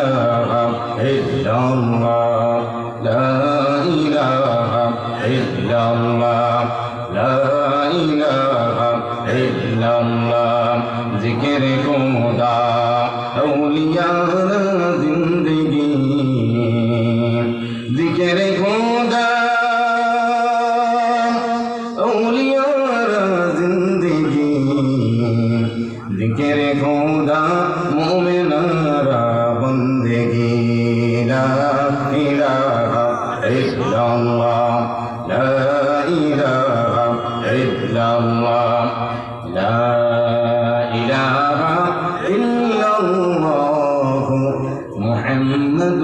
ইলাহা ইল্লাল্লাহ إله إلا الله لا إله إلا الله محمد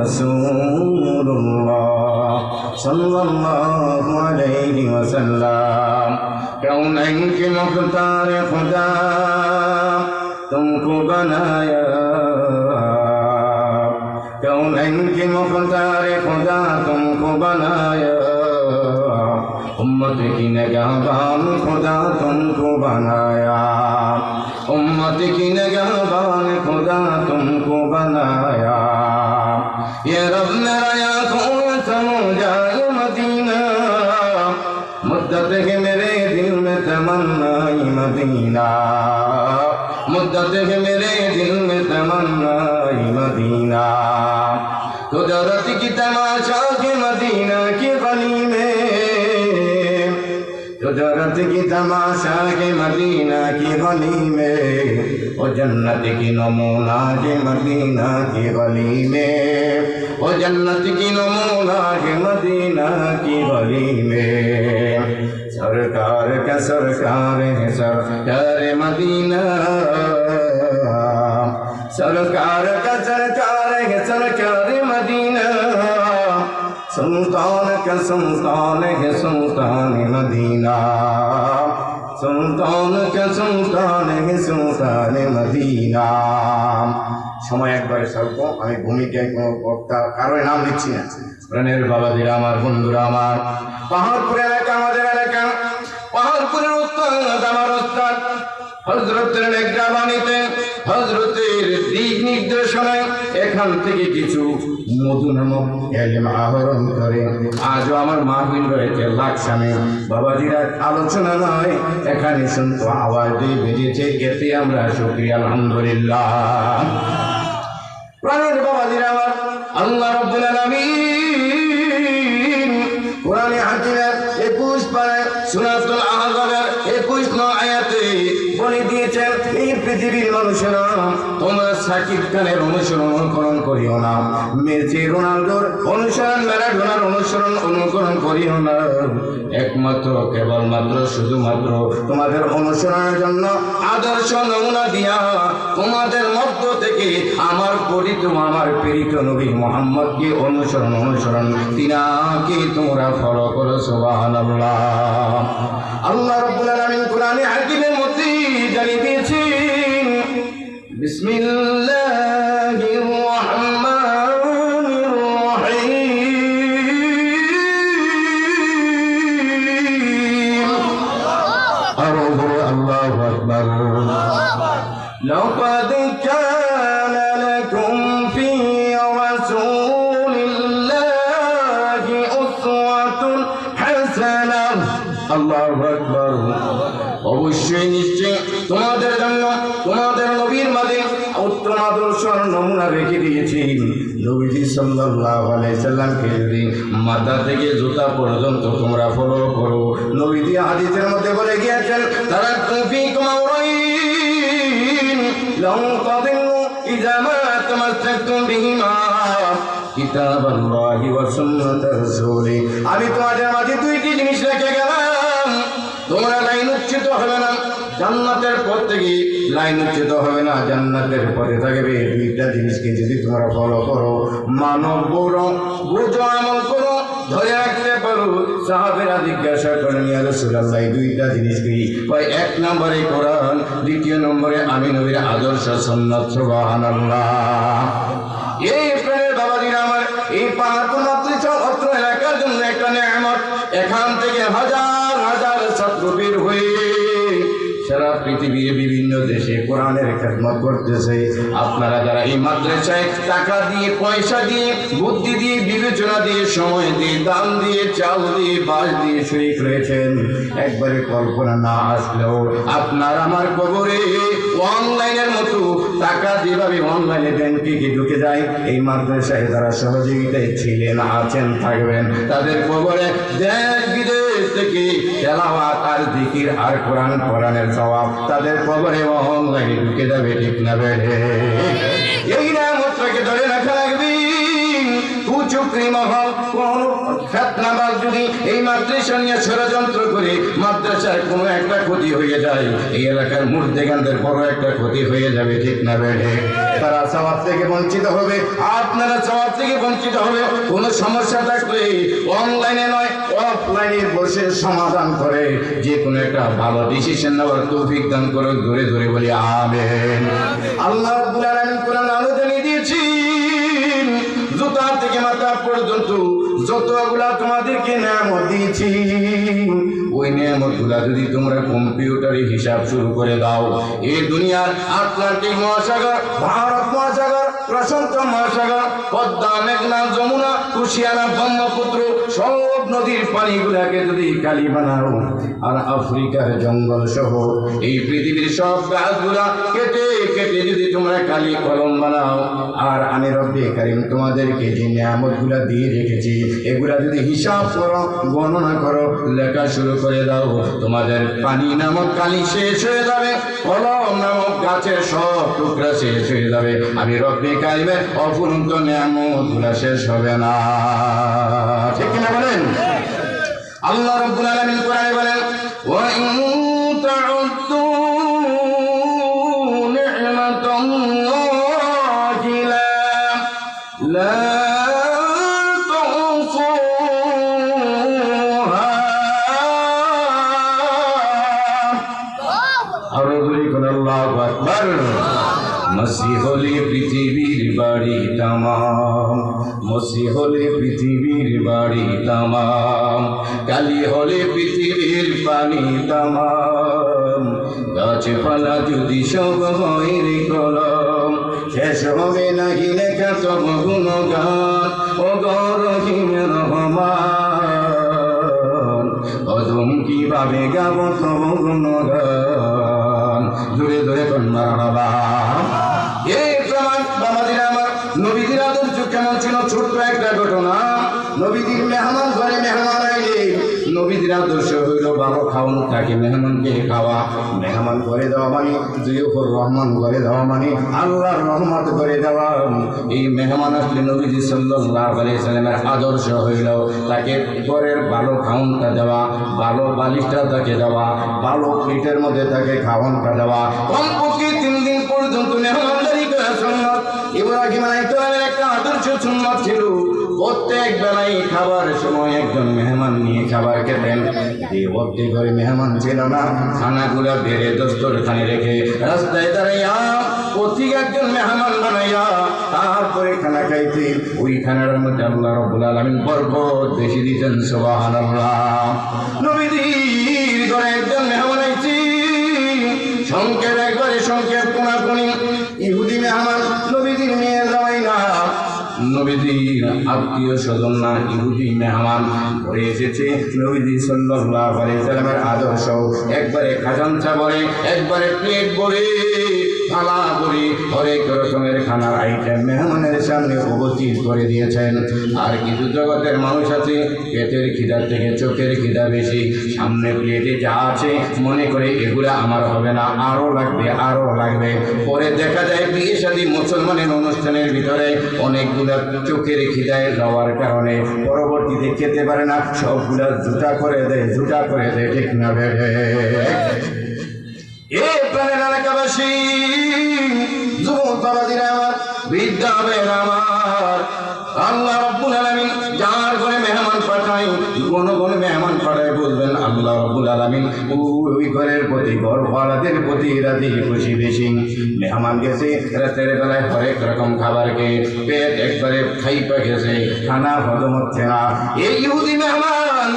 رسول الله صلى الله عليه وسلم كونين के मुख्तार खुदा तुमको बनाया उम्मत की नगहबान खुदा तुमको बनाया। उम्मत की नगहबान खुदा तुमको बनाया। ये रब मेरा आँखों समो जाए मदीना। मुद्दत है मेरे दिल में तमन्नाई मदीना। मुद्दत है मेरे दिल में तमन्नाई मदीना। कुदरत कुदरत की तमाशा के मदीना की गली में, ओ जन्नत की नमूना के मदीना की गली में, ओ जन्नत की नमूना के मदीना की गली में। सरकार का सरकार है, सरकार मदीना। सरकार का सरकार سلطان کا سلطان ہے سلطان مدینہ سلطان کا سلطان ہے سلطان مدینہ সময় একবারে স্বল্প, আমি ভূমিকায় কোনো বক্তা, কারোর নাম নিচ্ছি না। প্রাণের বাবাজিরা আমার, বন্ধুরা আমার। পাহাড়পুর এলাকা, আমাদের এলাকা। পাহাড়পুরের উত্তর, আমার উত্তর। আজও আমার আলোচনা নয়, এখানে শুনতো আওয়াজ দিয়ে বেরিয়েছে এতে আমরা শুক্রিয়া, আলহামদুলিল্লাহ। প্রাণের বাবাজিরা আমার, আল্লাহ মানুষেরা তোমরা সাকিব খানের অনুসরণ অনুকরণ করিও না। মেসি রোনাল্ডোর অনুসরণ, ম্যারাডোনার অনুসরণ অনুকরণ করিও না। একমাত্র, কেবলমাত্র, শুধুমাত্র তোমাদের অনুসরণের জন্য আদর্শ নমুনা দিয়া তোমাদের মধ্য থেকে আমার পরিত আমার প্রেরিত নবী মোহাম্মদকে অনুসরণ অনুসরণ তিনাকে তোমরা ফলো করো, সুবহানাল্লাহ। আল্লাহ রাব্বুল আলামিন কোরআনে হাকিমের بسم الله الرحمن الرحيم. الله أكبر الله أكبر. لقد كان সাল্লামকে যদি মাথা থেকে জুতা পর্যন্ত তোমরা ফলো করো, নবীজি হাদিসের মধ্যে বলে গিয়েছেন তারা তফি আমি তোমাদের মাঝে দুইটি জিনিস রেখে গেলাম। তোমরা জান্নাতের পথ থেকে লাইন উচ্চিত হবে না, জান্নাতের পথে থাকবে। দুইটা জিনিসকে যদি তোমরা ফলো করো, মানব বড় বুঝো, আমল করো, ধরে রাখতে পারো। সাহাবেরা জিজ্ঞাসা করেন, ইয়া দুইটা জিনিস কি? কয়, এক নম্বরে কোরআন, দ্বিতীয় নম্বরে আমি নবীর আদর্শ, সুন্নাত, সুবহানাল্লাহ। এই প্রেমের আমার এই পাহাড় অত্র এলাকার জন্য একটা নেয়ামত। এখান থেকে হাজার হাজার ছাত্র বের সারা পৃথিবী দিয়ে বিভিন্ন দেশে কোরআনের খেদমত করতেছে। আপনারা যারা এই মাদ্রাসায় টাকা দিয়ে, পয়সা দিয়ে, বুদ্ধি দিয়ে, বিবেচনা দিয়ে, সময় দিয়ে, দান দিয়ে, চাল দিয়ে বাস দিয়ে শরীর রয়েছেন, একবারে কল্পনা না আসলেও আপনার আমার কবরে অনলাইনের মতো টাকা যেভাবে অনলাইনে ব্যাংকে গিয়ে ঢুকে যায়, এই মাদ্রাসায় যারা সহযোগিতায় ছিলেন, আছেন, থাকবেন, তাদের কবরে দেশ বিদেশ থেকে তেলাওয়াত আর জিকির আর কোরআন কোরআনের জবাব তাদের কবরে অনলাইনে ঢুকে যাবে ঠিক না বেড়ে এই নামত্রকে ধরে রাখা? কুচুকরি মহল ফেতনাবাজ যদি এই মাদ্রাসা নিয়ে ষড়যন্ত্র করে কোনো একটা ক্ষতি হয়ে যায়, এই এলাকার বড় একটা ক্ষতি হয়ে যাবে, ঠিক না বেড়ে তারা সবার থেকে বঞ্চিত হবে, আপনারা সবার থেকে বঞ্চিত হবে, কোনো সমস্যা থাকলে অনলাইনে নয়, অফলাইনে বসে সমাধান করে, যে কোনো একটা ভালো ডিসিশন নেওয়ার তৌফিক দান করে ধরে ধরে বলি, আমেন। আল্লাহ পর্যন্ত যতগুলা তোমাদেরকে নামত দিয়েছি, ওই নিয়ামতগুলা যদি তোমরা কম্পিউটারে হিসাব শুরু করে দাও এই দুনিয়ার আটলান্টিক মহাসাগর, ভারত মহাসাগর প্রশান্ত মহাসাগর, পদ্মা, মেঘনা, যমুনা কুশিয়ারা ব্রহ্মপুত্র, সব নদীর পানিগুলাকে যদি কালি বানাও, আর আফ্রিকার জঙ্গল সহ এই পৃথিবীর সব গাছগুলা কেটে কেটে যদি তোমরা কালি কলম বানাও, আর আমি রব্বে কারিম তোমাদেরকে যে নিয়ামতগুলা দিয়ে রেখেছি, এগুলা যদি হিসাব করো, গণনা করো, লেখা শুরু করে দাও, তোমাদের পানি নামক কালি শেষ হয়ে যাবে, কলম নামক গাছের সব টুকরা শেষ হয়ে যাবে। আমি রব্বে কারিমের অপুরন্ত নিয়ামতগুলা শেষ হবে না। ঠিক কিনা বলেন? আল্লাহ রব্বুল আলামিন কোরআনে বলেন, ওয়া ইন মসি হলে পৃথিবীর বাড়ি তামাম। মসি হলে পৃথিবীর বাড়ি তামাম। কালি হলে পৃথিবীর পানি তামাম। গাছপালা যদি সব হয় কলম, শেষ হবে নাকি লেখা তব গুণগান। ও গরহিম রহমান অজম কীভাবে গাব তব গুণগান? জোরে জোরে কন্যা ছিল ছোট্ট একটা ঘটনা। নবীদের মেহমান, ঘরে মেহমান আইলে। নবীদের আদর্শ হইল ভালো খাওয়ানো থাকে মেহমানকে খাওয়া। মেহমান করে দেওয়া মানে জুয়ুফুর রহমান করে দেওয়া মানে আল্লাহর রহমত করে দেওয়া। এই মেহমান আসলে নবীজি সাল্লামের আদর্শ হইল, তাকে ঘরের ভালো খাওয়ানটা দেওয়া, ভালো বালিশটা তাকে দেওয়া, ভালো প্লেটের মধ্যে তাকে খাওয়ানটা দেওয়া। কমপক্ষে তিন দিন পর্যন্ত মেহমানদারি করা সুন্নত ইব্রাহিম আলাইহিস সুন্নত ছিল প্রত্যেক বেলায় খাবার সময় একজন মেহমান নিয়ে খাবার খেতেন। ভর্তি করে মেহমান ছিল না। খানাগুলো বেড়ে দস্তরখানে রেখে রাস্তায় দাঁড়াইয়া প্রত্যেক একজন মেহমান বানাইয়া তারপরে খানা খাইতে ওই খানার মধ্যে আল্লাহ রব্বুল আলামিন বরকত বেশি দিতেন, সুবহানাল্লাহ। নবীজির ঘরে একজন মেহমান আইছি। সংক্ষেপ একবারে সংক্ষেপ আত্মীয় স্বজন না ইহুদি মেহমান ঘরে এসেছে। নবীজি সাল্লামের আদর্শ। একবারে খাজাঞ্চা বলে, একবারে প্লেট ভরে। থালা ভরে হরেক রকমের খানার আইটেম মেহমানের সামনে উপস্থিত করে দিয়েছেন। আর কিছু জগতের মানুষ আছে, পেটের খিদার থেকে চোখের খিদা বেশি, সামনে প্লেটে যা আছে, মনে করে এগুলা আমার হবে না, আরও লাগবে আরও লাগবে। পরে দেখা যায় বিয়ে শাদী মুসলমানের অনুষ্ঠানের ভিতরে অনেকগুলা চোখের খিদায় যাওয়ার কারণে পরবর্তীতে খেতে পারে না, সবগুলা জুটা করে দেয় জুটা করে দেয়, ঠিক না বেড়ে এ প্রাণের এলাকাবাসী বাবাজিরা আমার মেহমান পাঠায় কোন কোন মেহমান ওই ঘরের প্রতি ঘর ভাড়াদের প্রতি রাতে খুশি, বেশি। মেহমান গেছে, রাতের বেলায় হরেক রকম খাবার খেয়ে, পেট একবারে খাইপা গেছে, খানা হজম হচ্ছে না। এই ইহুদি মেহমান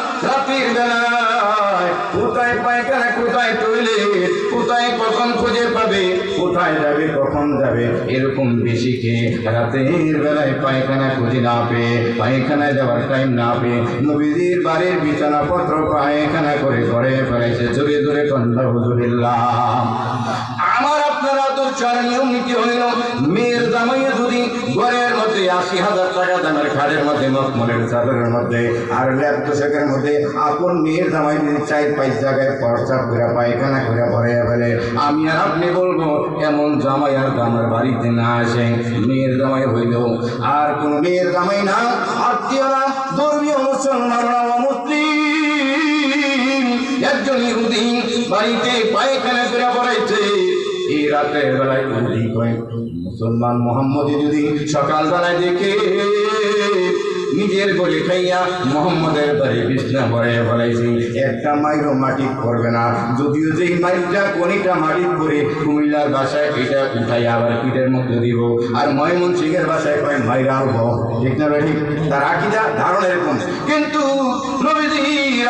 কোথায় কখন খুঁজে পাবে? কোথায় যাবে কখন যাবে? এরকম বেশি খেয়ে রাতের বেলায় পায়খানা খুঁজে না পেয়ে পায়খানায় যাওয়ার টাইম না পেয়ে নবীজির বাড়ির বিছানাপত্র পায়খানা করে ঘরে ফেলেছে। জোরে জোরে কন্যা হুজুরিল্লাহ। আমার আপনারা তো চার কি নীতি হইল আশি হাজার টাকা দামের খাড়ের মধ্যে, মখমলের চাদরের মধ্যে, আর ল্যাপটপের মধ্যে আপন মেয়ের জামাই যদি চাই, পাঁচ জায়গায় পরচাপ করে পায়খানা করে ভরে ফেলে। আমি আর আপনি বলব, এমন জামাই আর আমার বাড়িতে না আসে। মেয়ের জামাই হইল আর কোন মেয়ের জামাই না। আত্মীয়রা, ধর্মীয় মুসলমানরা মুসলিম, একজন ইহুদি, বাড়িতে পায়খানা করে পড়াইছে। এই রাতের বেলায় ইহুদি কয় মুসলমান মোহাম্মদী যদি সকালবেলায় দেখে নিজের গলি খাইয়া মোহাম্মদের বাড়ি বিছনা ভরে ফলাইছি, একটা মাইরও মাটি করবে না। যদিও যেই মাইরটা কোনিটা মাটি করে কুমিল্লার বাসায় এটা উঠাই আবার পিঠের মধ্যে দিব। আর ময়মন সিংহের বাসায় কয় মাইরা ঠিক না ঠিক তার আকিদা ধারণা এরকম। কিন্তু নবীজির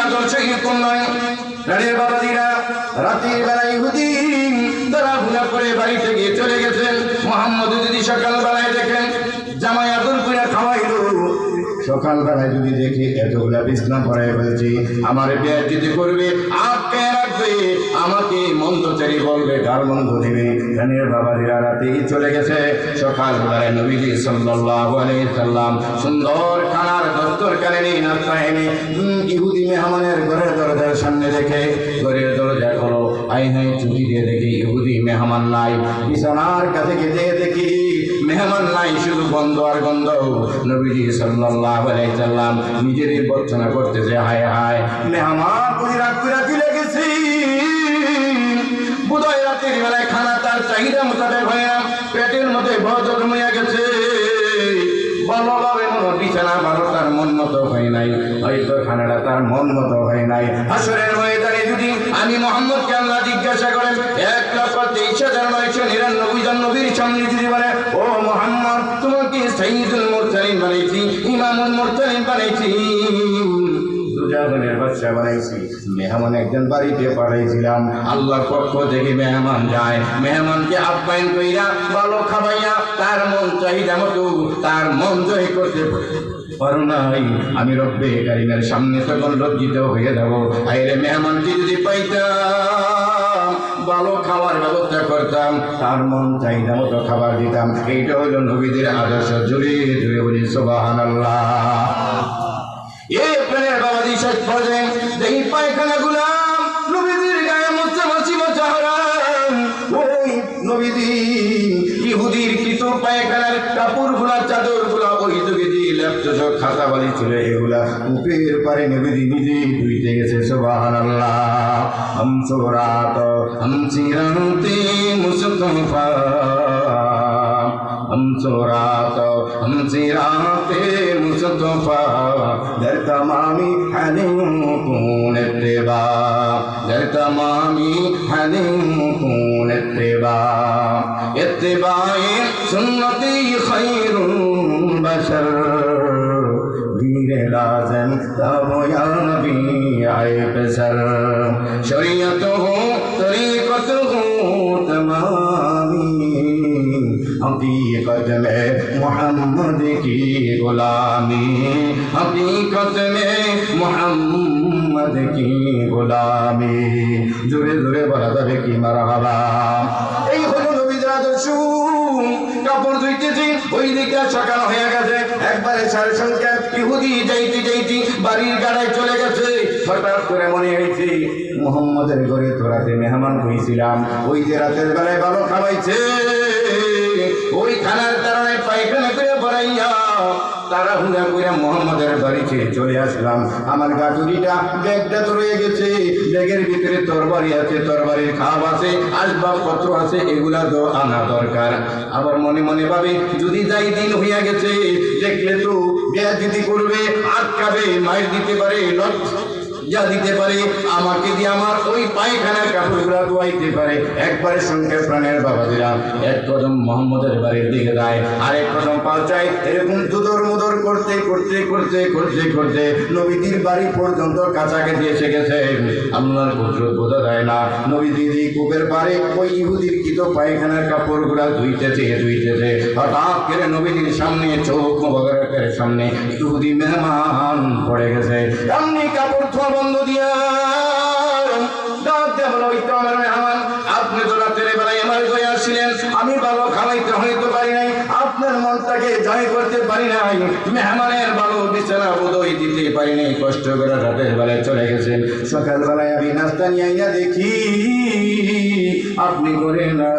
নয়। বাবাজিরা রাতের বেলা ইহুদি তারা ঘুরা করে বাড়ি গিয়ে চলে গেছেন। মোহাম্মদ যদি সকালবেলায় দেখেন সকালবেলায় যদি দেখি, এতগুলা বিছনা পড়াই ফেলছি, আমার বিয়ে যদি করবে আটকে রাখবে, আমাকে মন্দচারি বলবে, গার মন্দ দিবে রানের বাবাজিরা রাতেই চলে গেছে। সকালবেলায় নবীজি সাল্লাল্লাহু সাল্লাম সুন্দর খানার দস্তর কানে নেই নাস্তা এনে ইহুদি মেহমানের ঘরের দরজার সামনে দেখে ঘরের দরজা খোলো। আই হাই চুরি দিয়ে দেখি ইহুদি মেহমান নাই। বিছানার কাছে গেছে দেখি মেহমান নাই, শুধু গন্ধ আর গন্ধ। নবীজি সাল্লাল্লাহু আলাইহি সাল্লাম নিজেরই বর্চনা করতেছে হায় হায়, মেহমান পুরি রাত করে চলে গেছি। বুধয় রাতের বেলায় খানা তার চাহিদা মোতাবেক হয় পেটের মধ্যে গেছে। মনে বিছানা তার মন মতো নাই খানাটা তার মন মতো হয় নাই। যদি আমি জিজ্ঞাসা করেন, এক লক্ষ তেইশ হাজার নয়শো নিরানব্বই জন নবীর সামনে যদি বলে দুজাহানের বানাইছি মেহমান একজন বাড়িতে পাঠাইছিলাম। আল্লাহর পক্ষ থেকে মেহমান যায়। মেহমানকে আপ্যায়ন কইরা ভালো খাবাইয়া তার মন চাহিদা মতো তার মন জয় করতে আমি রব্বে কারিমের সামনে তখন লজ্জিত হয়ে যাব। আইরে মেহমানকে যদি পাইতাম, ভালো খাওয়ার ব্যবস্থা করতাম, তার মন চাহিদা মতো খাবার দিতাম। এইটা হলো নবীদের আদর্শ। জুড়ে জুড়ে বলি সোবাহান আল্লাহ বাবাজি শেষ পর্যায়ে এই পায়খানা গুলাম নবীদের গায়ে মোচা মাছি নবীদি ইহুদির কিছু পায়খানার কাপড়গুলা, চাদরগুলা ওই যুগে যে খাতা বালি ছিল, এগুলা উপের পারে নবীদি নিজে ধুইতে গেছে সোবাহান আল্লাহ হম সোরাত হম মুস্তফা। हम चोरात हम सिराते मुस्तफा दर तमामी हलीम कून इत्तिबा दर तमामी हलीम कून इत्तिबा इत्तिबाए सुन्नती खैरुल बशर धीरे लाजम तब या नबी आए बसर शरीयत हकीकत में मोहम्मद की गुलामी हकीकत में मोहम्मद की गुलामी জোরে জোরে বলা যাবে কি মারাহাবা এই হলো নবীদের আদর্শ কাপড় ধুইতেছি ওই দিকে সকাল হয়ে গেছে একবারে সাড়ে সংখ্যা ইহুদি যাইতে যাইতে বাড়ির গাড়ায় চলে গেছে হঠাৎ করে মনে হয়েছে মোহাম্মদের ঘরে তোরাতে মেহমান হয়েছিলাম ওই যে রাতের বেলায় ভালো খাওয়াইছে ওই খানার কারণে পায়খানা করে পড়াইয়া তারা করে মোহাম্মদের চলে আসলাম। আমার ব্যাগটা তো রয়ে গেছে। ব্যাগের ভিতরে তরবারি আছে, তরবারির খাপ আছে আছে, এগুলা তো আনা দরকার। আবার মনে মনে ভাবে, যদি যাই দিন হইয়া গেছে, দেখলে তো বেয়াদিতি করবে, আটকাবে মায়ের দিতে পারে, লজ্জা যা দিতে পারে, আমাকে দিয়ে আমার ওই পায়খানার কাপড়গুলা ধোয়াইতে পারে। একবারে সঙ্গে প্রাণের বাবা দিলাম এক কদম মোহাম্মদের বাড়ির দিকে যায় আর এক কদম পাল্টায় এরকম দুদর মুদর করতে করতে করতে করতে করতে নবীদের বাড়ি পর্যন্ত কাছাকাছি এসে গেছে। আল্লাহর কুদরত বোঝা যায় না নবীদের এই কূপের পারে ওই ইহুদির কিতো পায়খানার কাপড়গুলা ধুইতেছে ধুইতেছে। হঠাৎ করে নবীদের সামনে চোখ মোবারকের সামনে ইহুদি মেহমান পড়ে গেছে। এমনি কাপড় ধোয়া বন্ধ দিয়া। ডাক দেয়া বলো, "ওই তো আমার মেহমান, আপনি তো রাতের বেলায় আমি ভালো পারি নাই। আপনার মনটাকে করতে পারি নাই। মেহমানের ভালো দিতে পারি নাই। কষ্ট করে রাতের বেলায় চলে সকালবেলায় আমি নাস্তা নিয়ে দেখি আপনি করে নাই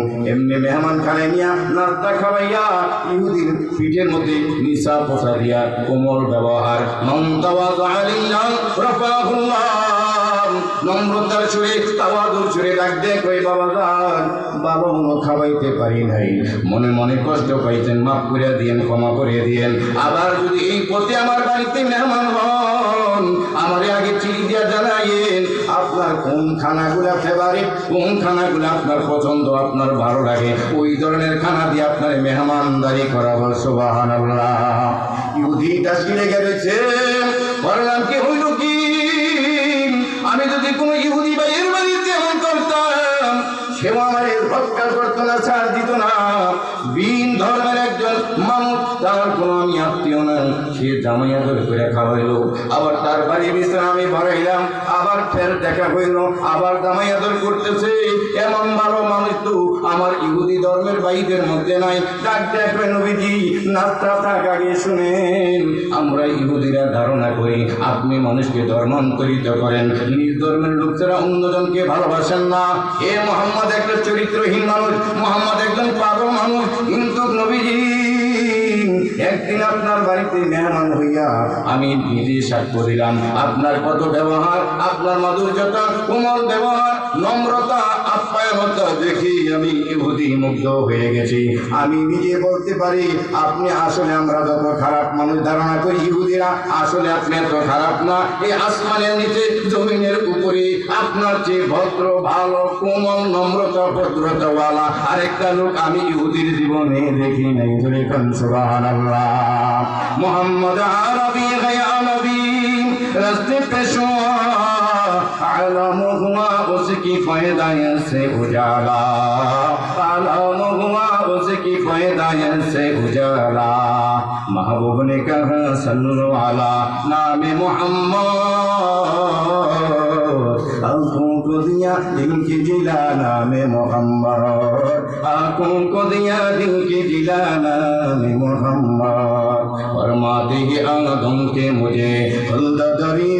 এমনি মেহমান খানে নিয়া নাস্তা খাওয়াইয়া ইহুদির পিঠের মধ্যে নিশা পোষা দিয়া কোমল ব্যবহার। নম্রতার সুরে তাওয়াদুর সুরে ডাক দেখ ওই বাবা যান, বাবা মনে খাওয়াইতে পারি নাই। মনে মনে কষ্ট পাইছেন মাফ করে দিয়েন, ক্ষমা করে দিয়েন। আবার যদি এই পথে আমার বাড়িতে মেহমান হন কোন খানাগুলা ফেভারিট কোন খানাগুলো আপনার পছন্দ, আপনার ভালো লাগে, ওই ধরনের খানা দিয়ে আপনার মেহমানদারি করা বল সুবাহান ইহুদি গেছে, বললাম, কি হইল কি? আমি যদি কোনো ইহুদি সেও আমার রক্ষা করতো না, ছাড় দিত না। ধর্মের একজন মানুষ, তার আত্মীয় করে আবার তার বাড়ি ভরাইলাম আবার ফের দেখা হইল। আবার জামাইয়া ধরে করতেছে এমন ভালো মানুষ তো আমার ধর্মের বাইদের মধ্যে নাই। ডাক দেখবে নবীজি নাস্তা থাক আগে শুনেন। আমরা ইহুদিরা ধারণা করি, আপনি মানুষকে ধর্মান্তরিত করেন। নিজ ধর্মের লোকেরা অন্যজনকে ভালোবাসেন না। এ মোহাম্মদ একটা চরিত্রহীন মানুষ, মোহাম্মদ একজন পাগল মানুষ। কিন্তু নবীজি, একদিন আপনার বাড়িতে মেহমান হইয়া আমি নিজে সাক্ষ্য দিলাম। আপনার কত ব্যবহার আপনার মাধুর্যতা, কোমল ব্যবহার, নম্রতা দেখি আমি ইহুদি মুগ্ধ হয়ে গেছি। আমি নিজে বলতে পারি, আপনি আসলে আমরা যত খারাপ মানুষ, ধারণা করি ইহুদিরা আসলে আপনি এত খারাপ না। এই আসমানের নিচে, জমিনের উপরে, আপনার যে ভদ্র, ভালো, কোমল, নম্রতা, ভদ্রতাওয়ালা, আরেকটা লোক আমি ইহুদির জীবনে দেখি নাই। ধরে খান সুবহানাল্লাহ। মোহাম্মদ আরবি রাস্তে পেশো আলামু उसकी फैदाय से उजाला आलम हुआ उसकी फैदाय से उजाला महबूब ने कहा सल्लु अला नाम मोहम्मद आंखों को दिया दिल की जिला नाम मोहम्मद आंखों को दिया दिल की जिला नाम मोहम्मद फरमाते ही आदम के मुझे खुल्दरी में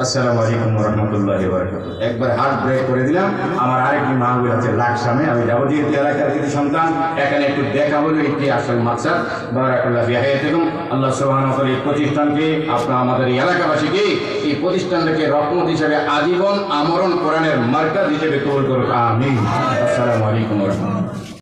আসসালামু আলাইকুম রহমতুল্লাহ একবার হার্ট ব্রেক করে দিলাম। আমার আরেকটি মাহবুল আছে, লাখ আমি যাব যেহেতু এলাকার কিছু সন্তান, এখানে একটু দেখা হলো, একটি আসল মাকসাদ বারাকাল্লাহ বিহাইয়াতুকুম আল্লাহ সুবহানাহু এই প্রতিষ্ঠানকে, আপনার আমাদের এই এলাকাবাসীকে এই প্রতিষ্ঠানটাকে রকমত হিসেবে আজীবন আমরণ কোরআনের মার্কাজ হিসেবে কবুল করুক। আমিন। আসসালামু আলাইকুম রহমতুল্লাহ।